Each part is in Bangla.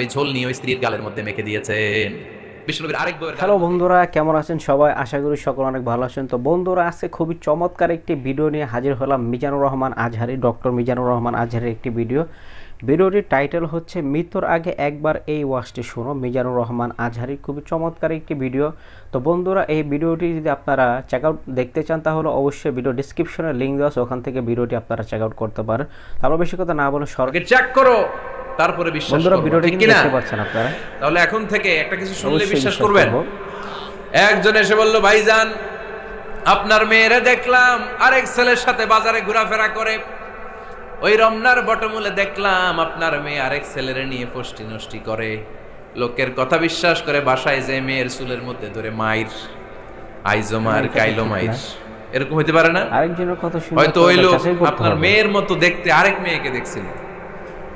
ওই ঝোল নিয়ে ওই স্ত্রীর গালের মধ্যে মেখে দিয়েছেন আরেক হ্যালো বন্ধুরা কেমন আছেন সবাই? আশা করি সকল অনেক ভালো আছেন। তো বন্ধুরা আজকে খুবই চমৎকার একটি ভিডিও নিয়ে হাজির হলাম মিজানুর রহমান আজহারি ডক্টর মিজানুর রহমান আজহারির একটি ভিডিও। ভিডিওটির টাইটেল হচ্ছে মৃত্যুর আগে একবার এই ওয়াজটি শোনো। মিজানুর রহমান আজহারি খুবই চমৎকার একটি ভিডিও। তো বন্ধুরা এই ভিডিওটি যদি আপনারা চেক আউট দেখতে চান তাহলে অবশ্যই ভিডিও ডিসক্রিপশনে লিঙ্ক দেওয়া আছে ওখান থেকে ভিডিওটি আপনারা চেক আউট করতে পারেন। তারপর বেশি কথা না বলে সরকার চেক করো। তারপরে বিশ্বাস বন্ধুরা করো কিন্তু দেখতে পাচ্ছেন আপনারা। তাহলে এখন থেকে একটা কিছু শুনলে বিশ্বাস করবেন। একজন এসে বলল ভাইজান আপনার মেয়েরে দেখলাম আরেক ছেলের সাথে বাজারে ঘোরাফেরা করে। ওই রমনার বটমূলে দেখলাম আপনার মেয়ে আরেক ছেলেরে নিয়ে ফষ্টি নষ্টি করে। লোকের কথা বিশ্বাস করে বাসায় যে মেয়ের চুলের মধ্যে ধরে মায়ের আইজো মার কাইলো মায়ের এরকম হইতে পারে না? আরেকজনের কথা শুনে হয়তো ওই লোক আপনার মেয়ের মতো দেখতে আরেক মেয়েকে দেখছিল।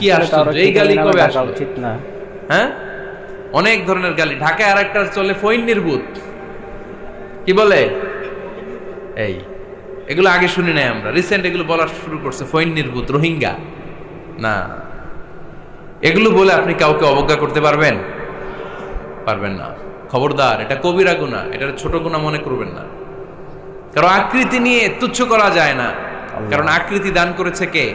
কি আশ্চর্য এই গালি কবে আসলো? উচিত না। হ্যাঁ? অনেক ধরনের গালি। ঢাকায় আর একটা চলে ফৈন নির্বুত কি বলে? এই এগুলো আগে শুনি নাই আমরা। রিসেন্ট এগুলো বলা শুরু করছে ফৈন নির্বুত রোহিঙ্গা। না। এগুলো বলে আপনি কাউকে অবজ্ঞা করতে পারবেন? পারবেন না। খবরদার এটা কবিরা গুণা। এটা ছোট গুণা মনে করবেন না। কারণ আকৃতি নিয়ে তুচ্ছ করা যায় না। কারণ আকৃতি দান করেছে কে?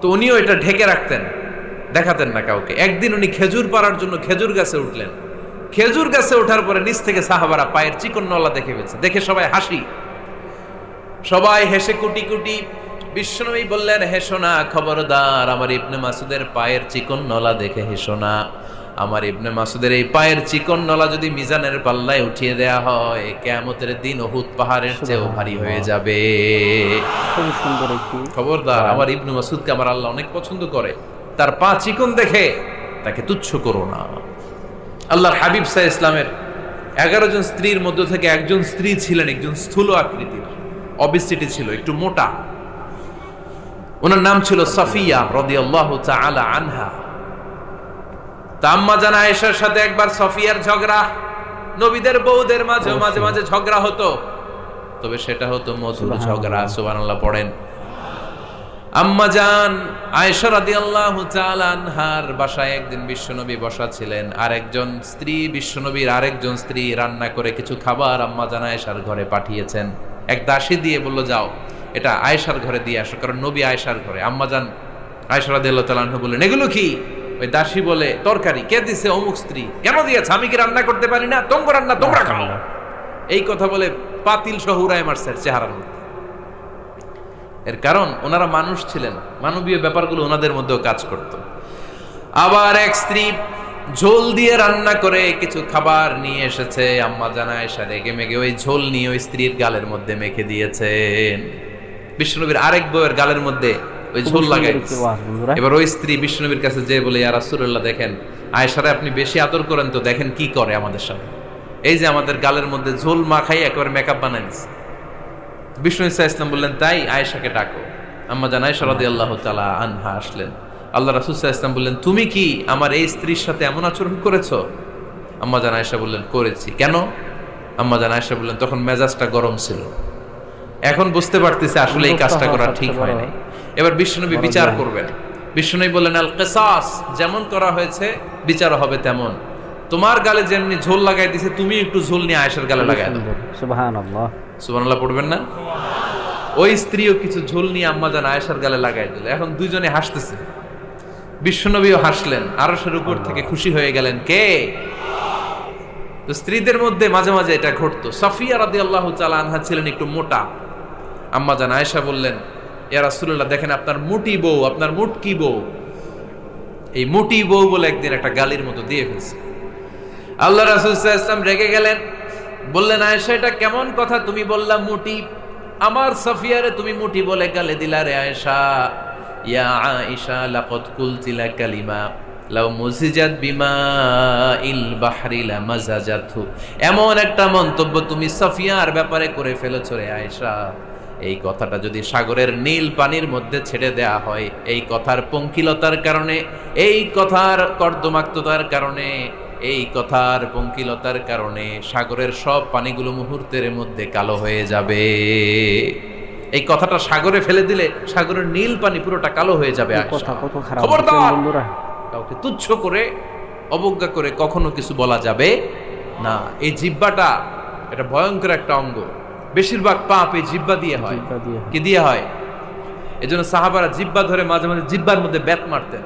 তো উনিও এটা ঢেকে রাখতেন, দেখাতেন না কাউকে। একদিন উনি খেজুর পাড়ার জন্য খেজুর গাছে উঠলেন। খেজুর গাছে ওঠার পরে নিচ থেকে সাহাবারা পায়ের চিকন নলা দেখে ফেলছে। দেখে সবাই হাসি। সবাই হেসে কুটি কুটি। বিশ্বনবী বললেন হেসো না খবরদার, আমার ইবনে মাসুদের পায়ের চিকন নলা দেখে হেসো না আমার ইবনে মাসুদের এই পায়ের চিকন নলা যদি মিজানের পাল্লায় উঠিয়ে দেয়া হয় কেয়ামতের দিন ওহুদ পাহাড়ের চেয়েও ভারী হয়ে যাবে। খবরদার আমার ইবনু মাসুদকে আমার আল্লাহ অনেক পছন্দ করে। তার পা চিকন দেখে তাকে তুচ্ছ করো না। আল্লাহর হাবিব সাহ ইসলামের এগারো জন স্ত্রীর মধ্য থেকে একজন স্ত্রী ছিলেন একজন স্থূল আকৃতির। অবিসিটি ছিল একটু মোটা। ওনার নাম ছিল সাফিয়া রদিয়াল্লাহু তাআলা আনহা। তাম্মা জানা আয়েশার সাথে একবার সফিয়ার ঝগড়া। নবীদের বউদের মাঝে মাঝে মাঝে ঝগড়া হতো। তবে সেটা হতো মধুর ঝগড়া সুবহানাল্লাহ পড়েন। আম্মা জান আয়েশা রাদিয়াল্লাহু তাআলা আনহার বাসায় একদিন বিশ্বনবী বসা ছিলেন। আর একজন স্ত্রী বিশ্বনবীর আরেকজন স্ত্রী রান্না করে কিছু খাবার আম্মা জান আয়েশার ঘরে পাঠিয়েছেন। এক দাসী দিয়ে বলল যাও। এটা আয়েশার ঘরে দিয়ে আসো কারণ নবী আয়েশার ঘরে। আম্মা জান আয়েশা রাদিয়াল্লাহু তাআলা বললেন এগুলো কি? ওই দাসী বলে তরকারি কে দিছে অমুক স্ত্রী? কেন দিয়েছে? আমি কি রান্না করতে পারি না? তোমরা রান্না তোমরা খাও। এই কথা বলে পাতিল সহ উড়ায় মারছে চেহারার মধ্যে। এর কারণ ওনারা মানুষ ছিলেন। মানবীয় ব্যাপারগুলো ওনাদের মধ্যেও কাজ করত। আবার এক স্ত্রী ঝোল দিয়ে রান্না করে কিছু খাবার নিয়ে এসেছে। আম্মা জানায় এসে রেগে মেগে ওই ঝোল নিয়ে ওই স্ত্রীর গালের মধ্যে মেখে দিয়েছেন। বিষ্ণুনবীর আরেক বউয়ের গালের মধ্যে ওই ঝোল লাগাই এবার ওই স্ত্রী বিষ্ণুনবীর কাছে যে বলে ইয়া রাসূলুল্লাহ দেখেন আয়েশারে আপনি বেশি আদর করেন তো দেখেন কি করে আমাদের সাথে এই যে আমাদের গালের মধ্যে ঝোল মাখাই একেবারে মেকআপ বানাই দিচ্ছে বিষ্ণু ইসা ইসলাম বললেন তাই আয়েশাকে ডাকো। আম্মা জান আয়েশা রাদিয়াল্লাহু তাআলা আনহা আসলেন। আল্লাহ রাসূল ইসলাম বললেন তুমি কি আমার এই স্ত্রীর সাথে এমন আচরণ করেছ? আম্মা জান আয়েশা বললেন করেছি। কেন? আম্মা জান আয়েশা বললেন তখন মেজাজটা গরম ছিল। এখন বুঝতে পারতেছি আসলে এই কাজটা করা ঠিক হয় নাই। এবার বিষ্ণুনবী বিচার করবেন। বিষ্ণুনবী বললেন আল কেসাস যেমন করা হয়েছে বিচার হবে তেমন। তোমার গালে যেমনি ঝোল লাগাই দিছে তুমি একটু ঝোল নিয়ে আয়েশার গালে লাগাই দাও। সুবহানাল্লাহ। সুবহানাল্লাহ পড়বেন না? ওই স্ত্রীও কিছু ঝোল নিয়ে আম্মা জান আয়েশার গালে লাগাই দিল। এখন দুইজনে হাসতেছে। বিশ্বনবীও হাসলেন। আরশের উপর থেকে খুশি হয়ে গেলেন কে? তো স্ত্রীদের মধ্যে মাঝে মাঝে এটা ঘটতো। সাফিয়া রাদিয়াল্লাহু তাআলা আনহা ছিলেন একটু মোটা। আম্মা জান আয়েশা বললেন ইয়া দেখেন আপনার মুটি বউ, আপনার মুটকি বউ, এই মুটি বউ বলে একদিন একটা গালির মতো দিয়ে ফেলছে। আল্লাহ রাসূল ওয়াসাল্লাম রেগে গেলেন, বললেন, আয়েশা, এটা কেমন কথা? তুমি বললা মুটি, আমার সাফিয়ারে তুমি মুটি বলে গালে দিলা রে আয়েশা। ইয়া আয়েশা, লাকাদ কুলতিলা কালিমা লাউ মুজিজাত বিমা ইল বাহরি লা মাজাজাতহু এমন একটা মন্তব্য তুমি সাফিয়ার ব্যাপারে করে ফেলেছো রে আয়েশা। এই কথাটা যদি সাগরের নীল পানির মধ্যে ছেড়ে দেয়া হয় এই কথার পঙ্কিলতার কারণে এই কথার কর্দমাক্ততার কারণে এই কথার পঙ্কিলতার কারণে সাগরের সব পানিগুলো মুহূর্তের মধ্যে কালো হয়ে যাবে। এই কথাটা সাগরে ফেলে দিলে সাগরের নীল পানি পুরোটা কালো হয়ে যাবে কাউকে তুচ্ছ করে অবজ্ঞা করে কখনো কিছু বলা যাবে না। এই জিব্বাটা এটা ভয়ঙ্কর একটা অঙ্গ। বেশিরভাগ পাপ এই জিব্বা দিয়ে হয়। কি দিয়ে হয়? এই জন্য সাহাবারা জিব্বা ধরে মাঝে মাঝে জিব্বার মধ্যে ব্যাত মারতেন।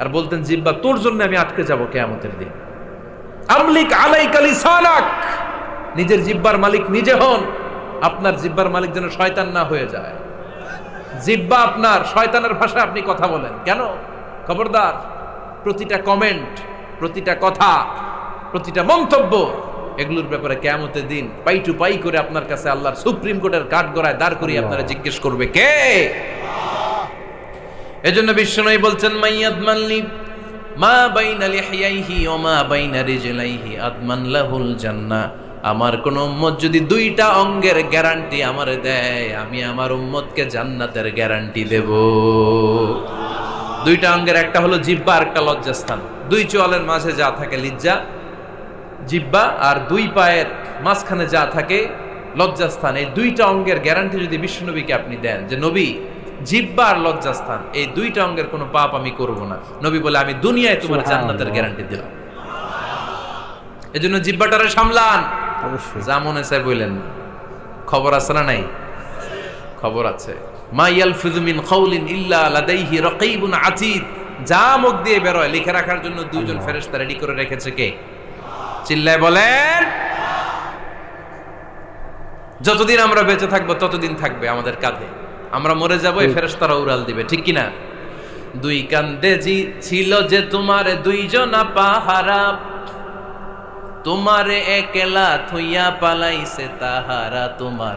আর বলতেন জিব্বা তোর জন্য আমি আটকে যাব কেয়ামতের দিন। আমলিক আলাইকা লিসানাক। নিজের জিব্বার মালিক নিজে হন। আপনার জিব্বার মালিক যেন শয়তান না হয়ে যায়। জিব্বা আপনার শয়তানের ভাষায় আপনি কথা বলেন। কেন? খবরদার প্রতিটা কমেন্ট প্রতিটা কথা প্রতিটা মন্তব্য এগুলোর ব্যাপারে কেমতের দিন পাই টু পাই করে আপনার কাছে আল্লাহর সুপ্রিম কোর্টের কাঠ গড়ায় দাঁড় করিয়ে আপনারা জিজ্ঞেস করবে কে? এজন্য বিশ্বনবী বলছেন মাইয়াদ মাল্লি মা বাইনা লিহিয়াইহি ওয়া মা বাইনা রিজলাইহি আদমান লাহুল জান্নাহ। আমার কোন উম্মত যদি দুইটা অঙ্গের গ্যারান্টি আমারে দেয় আমি আমার উম্মতকে জান্নাতের গ্যারান্টি দেব। দুইটা অঙ্গের একটা হলো জিব্বা আর একটা লজ্জাস্থান। দুই চোয়ালের মাঝে যা থাকে লিজ্জা জিব্বা আর দুই পায়ের মাঝখানে যা থাকে লজ্জাস্থান। এই দুইটা অঙ্গের গ্যারান্টি যদি বিশ্বনবীকে আপনি দেন যে নবী জিব্বা আর লজ্জাস্থান এই দুইটা অঙ্গের কোনো পাপ আমি করব না। নবী বলে আমি দুনিয়ায় তোমার জান্নাতের গ্যারান্টি দিলাম। এজন্য জিব্বাটারে সামলান। যা মনে চায় বললেন খবর আছে না নাই? খবর আছে। মা ইয়ালফিযু মিন কাউলিন ইল্লা লাদাইহি রাকীবুন আতীদ। যা মুখ দিয়ে বেরোয় লিখে রাখার জন্য দুইজন ফেরেশতা রেডি করে রেখেছে কে? চিল্লায় বলেন যতদিন আমরা বেঁচে থাকব ততদিন থাকবে আমাদের কাঁধে। আমরা মরে যাব এই উড়াল দিবে ঠিক কিনা? দুই কান্দে জি ছিল যে তোমার দুইজনা পাহারা তোমারে একলা থুইয়া পালাইছে তাহারা তোমার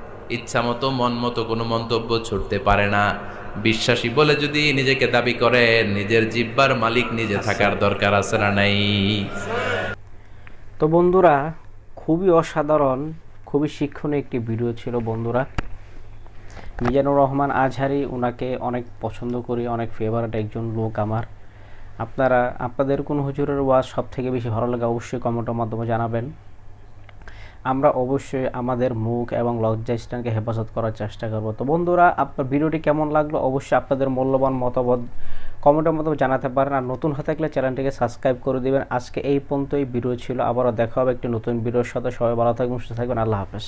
ইচ্ছা মতো মন মতো কোনো মন্তব্য ছুটতে পারে না। বিশ্বাসী বলে যদি নিজেকে দাবি করেন নিজের জিব্বার মালিক নিজে থাকার দরকার আছে না নাই? তো বন্ধুরা খুবই অসাধারণ খুবই শিক্ষণীয় একটি ভিডিও ছিল বন্ধুরা। মিজানুর রহমান আজহারি ওনাকে অনেক পছন্দ করি অনেক ফেভারিট একজন লোক আমার। আপনারা আপনাদের কোন হুজুরের ওয়াজ সব থেকে বেশি ভালো লাগে অবশ্যই কমেন্টের মাধ্যমে জানাবেন। আমরা অবশ্যই আমাদের মুখ এবং লজ্জা স্থানকে হেফাজত করার চেষ্টা করব। তো বন্ধুরা, আপনার ভিডিওটি কেমন লাগল অবশ্যই আপনাদের মূল্যবান মতামত কমেন্টের মতো জানাতে পারেন। আর নতুন হয়ে থাকলে চ্যানেলটিকে সাবস্ক্রাইব করে দেবেন। আজকে এই পর্যন্তই, ভিডিও ছিল। আবারও দেখা হবে একটি নতুন ভিডিওর সাথে। সবাই ভালো থাকবেন, সুস্থ থাকবেন। আল্লাহ হাফেজ।